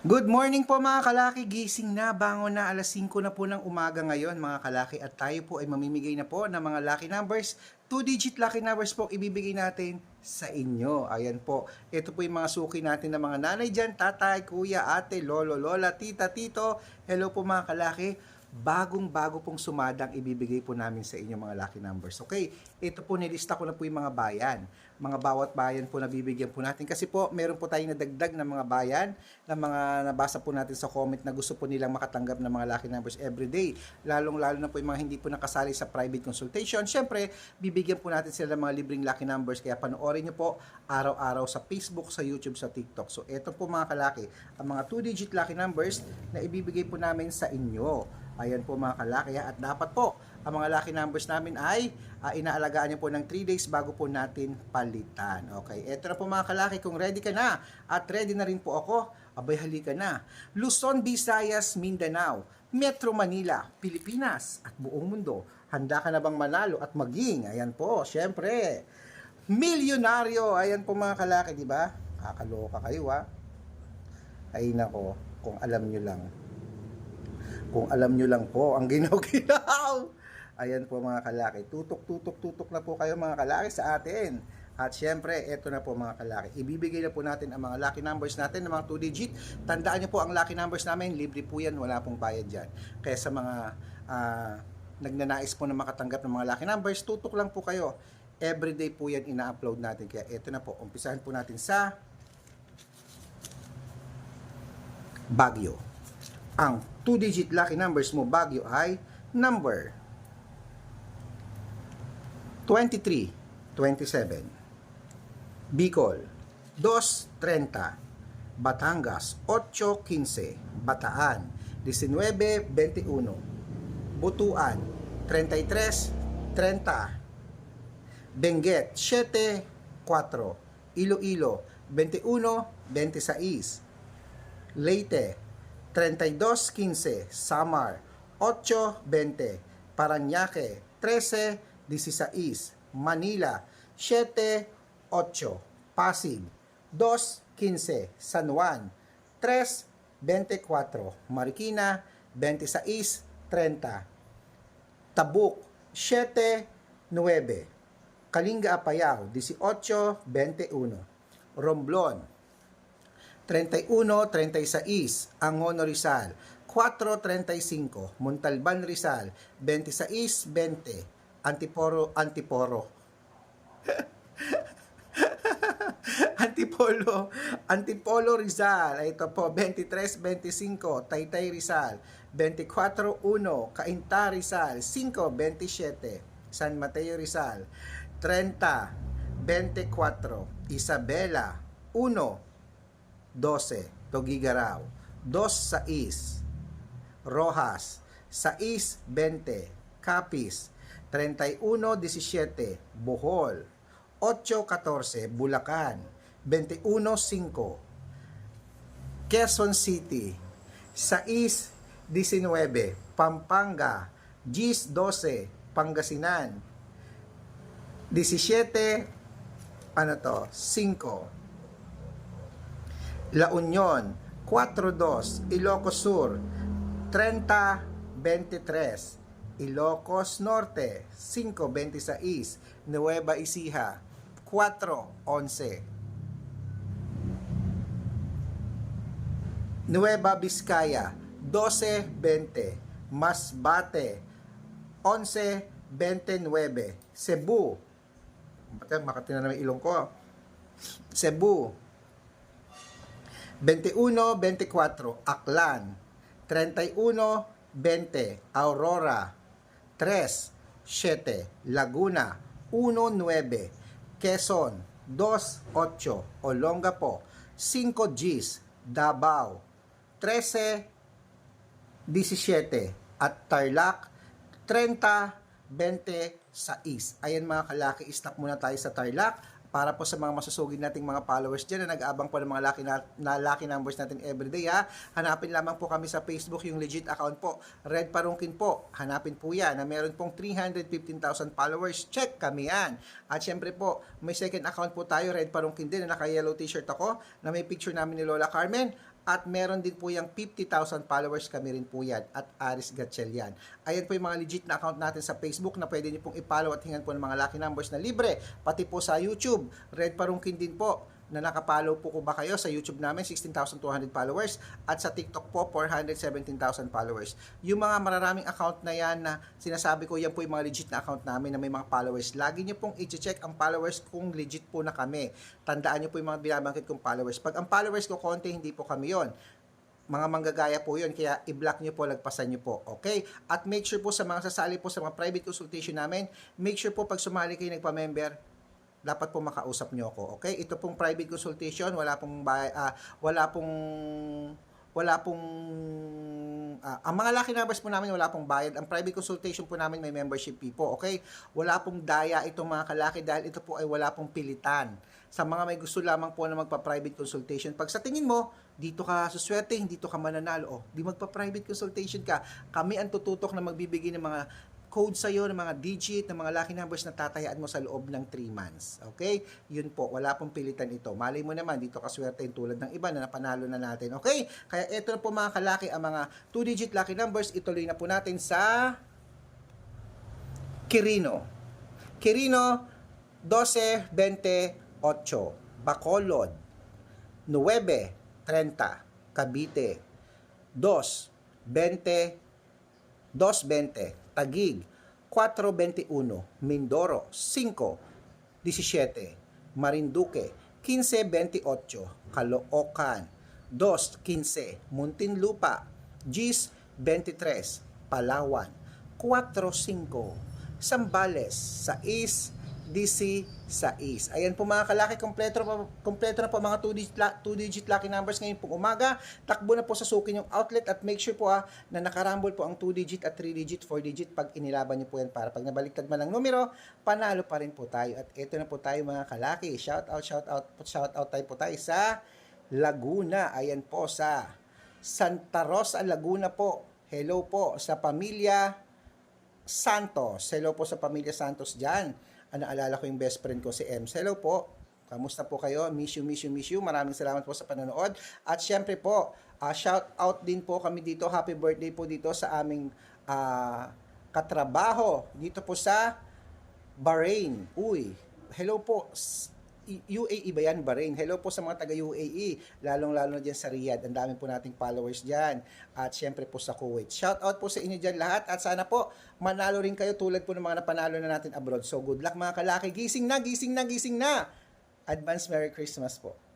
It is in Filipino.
Good morning po mga kalaki, gising na, bangon na, alas 5 na po ng umaga ngayon mga kalaki. At tayo po ay mamimigay na po ng mga lucky numbers, 2-digit lucky numbers po ibibigay natin sa inyo. Ayan po, ito po yung mga suki natin ng mga nanay dyan, tatay, kuya, ate, lolo, lola, tita, tito. Hello po mga kalaki, bagong bago pong sumadang ibibigay po namin sa inyo mga lucky numbers. Okay, ito po nilista ko na po yung mga bayan. Mga bawat bayan po na bibigyan po natin. Kasi po, meron po tayong nadagdag ng mga bayan na mga nabasa po natin sa comment na gusto po nilang makatanggap ng mga lucky numbers every day. Lalong-lalo na po yung mga hindi po nakasali sa private consultation. Siyempre, bibigyan po natin sila ng mga libreng lucky numbers. Kaya panoorin nyo po araw-araw sa Facebook, sa YouTube, sa TikTok. So, ito po mga kalaki, ang mga 2-digit lucky numbers na ibibigay po namin sa inyo. Ayan po mga kalaki at dapat po ang mga lucky numbers namin ay ah, inaalagaan niyo po ng 3 days bago po natin palitan. Okay, eto na po mga kalaki kung ready ka na at ready na rin po ako, abay halika na. Luzon, Visayas, Mindanao, Metro Manila, Pilipinas at buong mundo. Handa ka na bang manalo at maging, ayan po, syempre, milyonaryo. Ayan po mga kalaki, di ba? Kakaloka kayo ha. Ay nako, kung alam nyo lang. Kung alam nyo lang po ang ginaw-ginaw. Ayan po mga kalaki. Tutok, tutok, tutok na po kayo mga kalaki sa atin. At syempre, eto na po mga kalaki. Ibibigay na po natin ang mga lucky numbers natin, ng mga 2 digit. Tandaan nyo po ang lucky numbers namin, libre po yan, wala pong bayad dyan. Kaya sa mga ah, nagnanais po na makatanggap ng mga lucky numbers, tutok lang po kayo. Everyday po yan ina-upload natin. Kaya eto na po, umpisahan po natin sa Baguio. Ang 2-digit lucky numbers mo Baguio ay number 23, 27. Bicol, 2.30. Batangas, 8.15. Bataan, 19.21. Butuan, 33.30. Benguet, 7.4. Iloilo, 21.26. Leyte, 32.15. Samar, 8.20. Paranaque, 13.16. Manila, 7.8. Pasig, 2.15. San Juan, 3.24. Marikina, 26.30. Tabuk, 7.9. Kalinga Apayao, 18.21. Romblon, 31-36, Angono Rizal, 4-35, Montalban Rizal, 26-20, Antiporo, Antiporo. Antipolo, Antipolo Rizal, ito po, 23-25, Taytay Rizal, 24-1, Cainta Rizal, 5-27, San Mateo Rizal, 30-24, Isabela, 1, 12, Togigaraw, 2-6, Rojas, 6-20, Capiz, 31-17, Bohol, 8-14, Bulacan, 21-5, Quezon City, 6-19, Pampanga, 10-12, Pangasinan, 17, ano to, 5, La Union, 4-2, Ilocos Sur, 30-23, Ilocos Norte, 5-26, Nueva Ecija, 4-11, Nueva Vizcaya, 12-20, Masbate, 11-29, Cebu, Bakit makati na naman ilong ko. Cebu, 21-24, Aklan, 31-20, Aurora, 3-7, Laguna, 1-9, Quezon, 2-8, Olongapo, 5 Gs, Davao, 13-17, at Tarlac, 30-26. Ayan mga kalaki, stock muna tayo sa Tarlac para po sa mga masusugid nating mga followers dyan na nag-aabang po ng mga lucky, na, na lucky numbers natin everyday ha. Hanapin lamang po kami sa Facebook yung legit account po. Red Parungkin po. Hanapin po yan na meron pong 315,000 followers. Check kami yan. At syempre po, may second account po tayo, Red Parungkin din na naka-yellow t-shirt ako na may picture namin ni Lola Carmen At meron din po yung 50,000 followers kami rin po yan. At Aris Gatchelian. Ayan po yung mga legit na account natin sa Facebook na pwede niyo pong i-follow at hingan po ng mga lucky numbers na libre. Pati po sa YouTube. Red Parungkin din po na nakapollow po ko ba kayo sa YouTube namin, 16,200 followers, at sa TikTok po, 417,000 followers. Yung mga mararaming account na yan na sinasabi ko, yan po yung mga legit na account namin na may mga followers. Lagi nyo pong i-check ang followers kung legit po na kami. Tandaan nyo po yung mga binabangkit kong followers. Pag ang followers ko konti, hindi po kami yon mga manggagaya po yun, kaya i-block nyo po, lagpasan nyo po, okay? At make sure po sa mga sasali po sa mga private consultation namin, make sure po pag sumali kayo nagpa-member, dapat po makausap nyo ako, okay? Ito pong private consultation, wala pong, bay- ah, wala pong, wala pong, ah, ang mga lucky numbers po namin, wala pong bayad. Ang private consultation po namin, may membership fee po, okay? Wala pong daya itong mga kalaki dahil ito po ay wala pong pilitan. Sa mga may gusto lamang po na magpa-private consultation, pag sa tingin mo, dito ka suswerte, dito ka mananalo, oh, di magpa-private consultation ka. Kami ang tututok na magbibigay ng mga code sa iyo ng mga digit, ng mga lucky numbers na tatayaan mo sa loob ng 3 months. Okay? Yun po, wala pong pilitan ito. Malay mo naman, dito ka swerte yung tulad ng iba na napanalo na natin. Okay? Kaya ito na po mga kalaki, ang mga 2-digit lucky numbers, ituloy na po natin sa Kirino. Kirino, 12, 28, Bacolod, 9, 30, Cavite, 2, 20, 2.20, Tagig, 4.21, Mindoro, 5, 17, Marinduque, 15.28, Caloocan, 2.15, Muntinlupa, Gis, 23, Palawan, 4.5, Sambales, 6, DC sa East. Ayan po mga kalaki, kompleto, kompleto na po mga 2-digit, 2-digit lucky numbers ngayon pong umaga. Takbo na po sa sukin yung outlet at make sure po ah, na nakarambol po ang 2-digit at 3-digit, 4-digit pag inilaban niyo po yan para pag nabaliktad man ang numero, panalo pa rin po tayo. At ito na po tayo mga kalaki. Shout out, shout out, shout out tayo po tayo sa Laguna. Ayan po sa Santa Rosa, Laguna po. Hello po sa pamilya Santos. Hello po sa pamilya Santos dyan. Ano, alala ko yung best friend ko si Ems. Hello po. Kamusta po kayo? Miss you, miss you, miss you. Maraming salamat po sa panonood. At syempre po, ah, shout out din po kami dito. Happy birthday po dito sa aming ah, katrabaho. Dito po sa Bahrain. Uy, hello po. UAE ba yan? Bahrain. Hello po sa mga taga UAE. Lalong-lalo na dyan sa Riyadh. Ang dami po nating followers dyan. At syempre po sa Kuwait. Shout out po sa inyo dyan lahat. At sana po manalo rin kayo tulad po ng mga napanalo na natin abroad. So good luck mga kalaki. Gising na, gising na, gising na. Advance Merry Christmas po.